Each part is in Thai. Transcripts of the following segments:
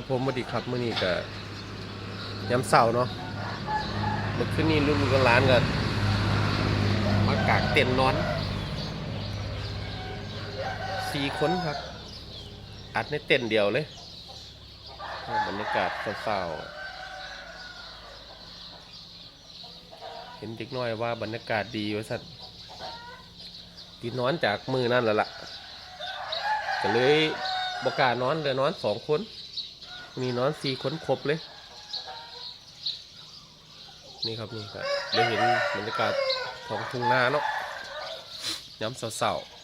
ครับผมสวัสดีครับมื้อนี้ก็ยามเสาร์เนาะเมื่อคืนนี้ลุงกับร้านก็มากางเต็นนอนสี่คนครับ อัดในเต็นเดียวเลยบรรยากาศเศร้าเห็นเด็กน้อยว่าบรรยากาศดีว่าสัตว์ดีนอนจากมือนั่นแล้วล่ะก็เลยบกล้านอนเลยนอนสองคน มีนอนสี่คนครบเลย นี่ครับนี่ครับได้เห็นบรรยากาศของทุ่งนาเนาะย้ำเสาๆ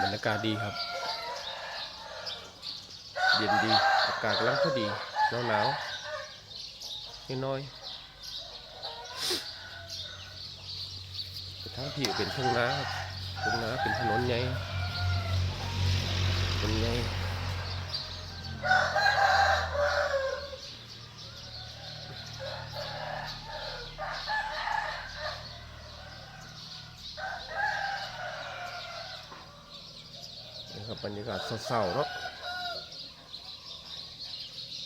บรรยากาศดีครับ เย็นดี อากาศกำลังพอดีหนาวหนาวๆน้อยๆ ทางผิวเป็นทุ่งนาครับทุ่งนาเป็นถนนใหญ่ถนนใหญ่นี่ครับบรรยากาศเศร้าๆเนาะ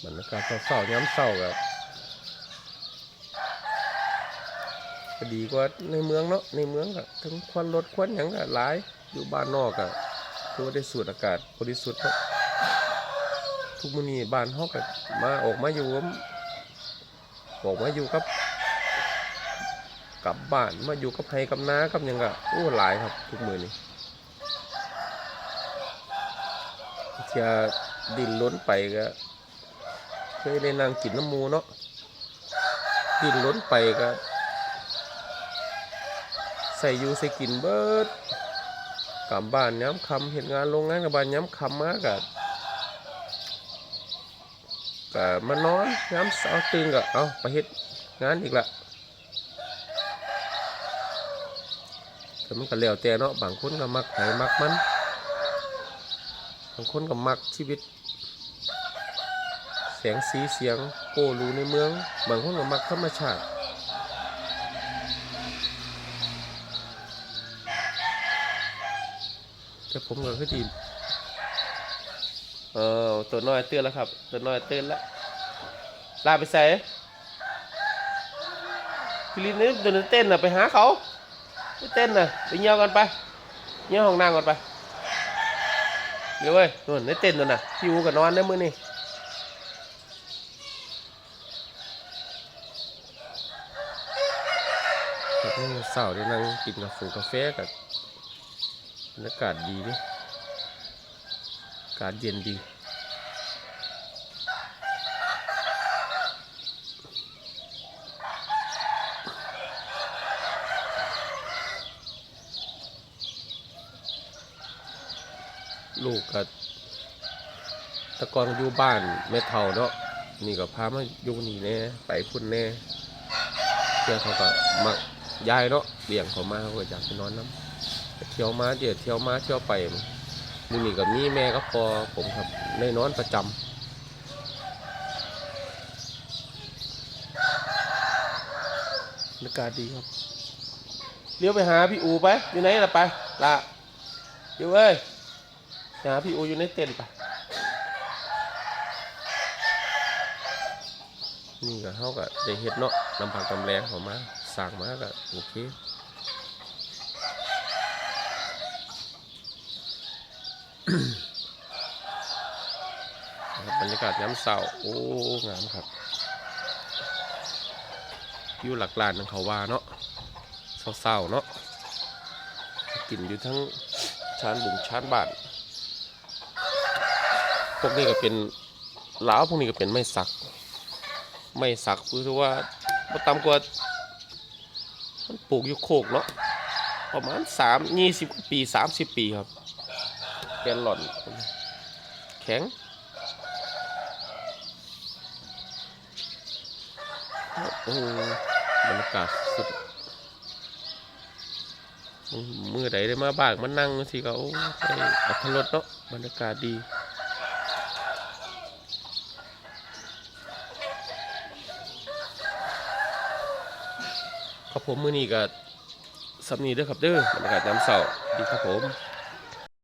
บรรยากาศเศร้าๆย้ำเศร้าแบบ ก็ดีกว่าในเมืองเนาะในเมืองก็ทั้งควันรถควันหยังก็หลายอยู่บ้านนอกก็คือว่าได้สูดอากาศบริสุทธิ์ทุกมื้อนี้บ้านเฮาก็มาออกมาอยู่กับออกมาอยู่กับกลับบ้านมาอยู่กับไผกับน้ากับหยังก็โอ้หลายครับ ทุกมื้อนี้เที่ยดินล้นไปก็เคยได้นั่งกินน้ำมูเนาะดินล้นไปก็ ใส่อยู่ใส่กินเบิดกลับบ้านย้ำคำเห็นงานโรงงานกับบ้านย้ำคำมากอะก็มานอนย้ำเอาตื่นก็เอาไปเฮ็ดงานอีกละแต่มันก็แล้วแต่เนาะบางคนก็มักไผมักมันบางคนก็มักชีวิตแสงสีเสียงโกรูในเมือง บางคนก็มักธรรมชาติ แต่ผมก็คือดีเออตัวน้อยเตือนแล้วครับ ตัวน้อยเตือนแล้วลาไปใส่พี่ลินนี่ตัวนึงเต้นน่ะไปหาเขาไปเต้นน่ะไปเงี้ยวกันไปเงี้ยวห้องน้ำก่อนไปเดี๋ยวเว้ยนู่นในเต้นนู่นน่ะพี่อูกับนอนได้มือนี่เด็กนี่เสาร์ได้นั่งกินกาแฟกาแฟกับบ รรยากาศดีนี่อากาศเย็นดี ลูกกับตะกอนอยู่บ้านแม่เท่าเนาะนี่ก็พามาอยู่นี่แน่ไปพุ่นแน่เพื่อเขาก็มักยายเนาะเลี้ยงเขามาเขาก็อยากไปนอนน้ำ เที่ยวมาเดี๋ยวเที่ยวมาเที่ยวไปมือนี่กับมีแม่ก็พอผมครับในนอนประจำบรรยากาศดีครับ เลี้ยวไปหาพี่อูไป อยู่ไหนล่ะไปละเดี๋ยวเอ้ยหาพี่อูอยู่ในเต็นท์ไปนี่ก็เขาก็ได้เฮ็ดเนาะนำผักกำแรงเขามาสั่งมาก็โอเค นะครั บรรยากาศย้ำเสาโอ้งามครับอยู่หลักลานของเขาว่าเนาะเศร้าๆเนาะกลิ่นอยู่ทั้งชานบุงชานบานพวกนี้ก็เป็นล้าวพวกนี้ก็เป็นไม่สัก ไม่สักคือว่าบต่ำกว่ามันปลูกอยู่โคกเนาะประมาณสามยี่สิบปีสามสิบปีครับ นหล่อนแข็งโอ้บรรยากาศสุดมือใดได้มาบ้างมานั่งสิก็โอ้ได้อัธรสเนาะบรรยากาศดีครับผมมือนี้ก็สำนีเด้อครับเด้อบรรยากาศยามเช้าดีครับผม